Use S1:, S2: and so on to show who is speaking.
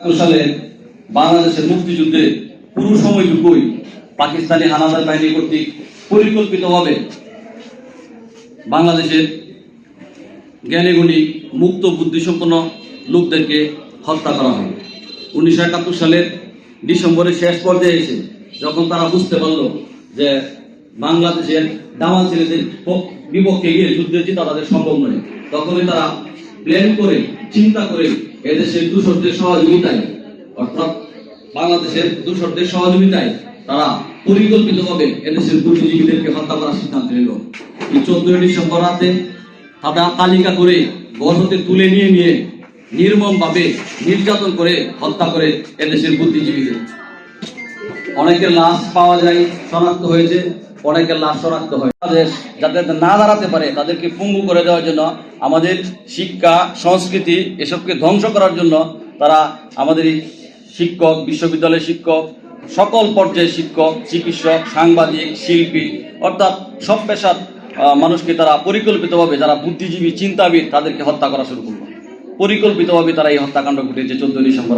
S1: সালে বাংলাদেশের মুক্তিযুদ্ধে পুরো সময়টুকুই পাকিস্তানি হানাদার বাহিনী কর্তৃক পরিকল্পিতভাবে বাংলাদেশের জ্ঞানীগুণী মুক্ত বুদ্ধিসম্পন্ন লোকদেরকে হত্যা করা হয়। উনিশশো একাত্তর সালের ডিসেম্বরের শেষ পর্যায়ে এসে যখন তারা বুঝতে পারল যে বাংলাদেশের দামাল ছেলেদের বিপক্ষে গিয়ে যুদ্ধে জিতা তাদের সম্ভব নয়, তখনই তারা প্ল্যান করে, চিন্তা করে এদেশের দূষরদের সহযোগিতায়, অর্থাৎ বাংলাদেশের দূষরদের সহযোগিতায় তারা পরিকল্পিতভাবে এদেশের বুদ্ধিজীবীদেরকে হত্যা করার সিদ্ধান্ত নিল। এই চোদ্দই ডিসেম্বর রাতে তারা তালিকা করে হতে তুলে নিয়ে নিয়ে নির্মম ভাবে নির্যাতন করে হত্যা করে এদেশের বুদ্ধিজীবীদের। অনেকের লাশ পাওয়া যায়, শনাক্ত হয়েছে। অনেকের লাশ শনাক্ত হয় যাতে না দাঁড়াতে পারে, তাদেরকে পঙ্গু করে দেওয়ার জন্য আমাদের শিক্ষা, সংস্কৃতি এসবকে ধ্বংস করার জন্য তারা আমাদের শিক্ষক, বিশ্ববিদ্যালয়ের শিক্ষক, সকল পর্যায়ের শিক্ষক, চিকিৎসক, সাংবাদিক, শিল্পী, অর্থাৎ সব পেশার মানুষকে তারা পরিকল্পিতভাবে যারা বুদ্ধিজীবী, চিন্তাবিদ, তাদেরকে হত্যা করা শুরু করল পরিকল্পিতভাবে তারা এই হত্যাকাণ্ড ঘটিয়েছে চোদ্দ ডিসেম্বর।